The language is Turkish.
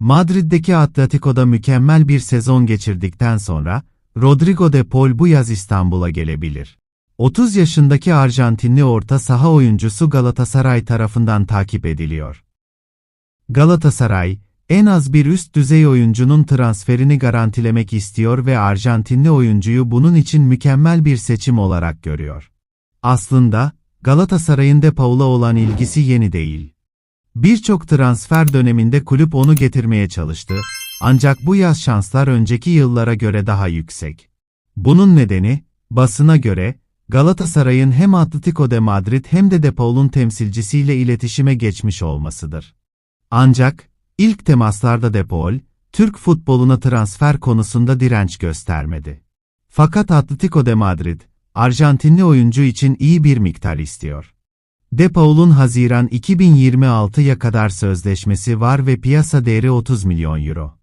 Madrid'deki Atletico'da mükemmel bir sezon geçirdikten sonra, Rodrigo de Paul bu yaz İstanbul'a gelebilir. 30 yaşındaki Arjantinli orta saha oyuncusu Galatasaray tarafından takip ediliyor. Galatasaray, en az bir üst düzey oyuncunun transferini garantilemek istiyor ve Arjantinli oyuncuyu bunun için mükemmel bir seçim olarak görüyor. Aslında, Galatasaray'ın De Paul'a olan ilgisi yeni değil. Birçok transfer döneminde kulüp onu getirmeye çalıştı, ancak bu yaz şanslar önceki yıllara göre daha yüksek. Bunun nedeni, basına göre, Galatasaray'ın hem Atletico de Madrid hem de De Paul'un temsilcisiyle iletişime geçmiş olmasıdır. Ancak, ilk temaslarda De Paul, Türk futboluna transfer konusunda direnç göstermedi. Fakat Atletico de Madrid, Arjantinli oyuncu için iyi bir miktar istiyor. De Paul'un Haziran 2026'ya kadar sözleşmesi var ve piyasa değeri 30 milyon euro.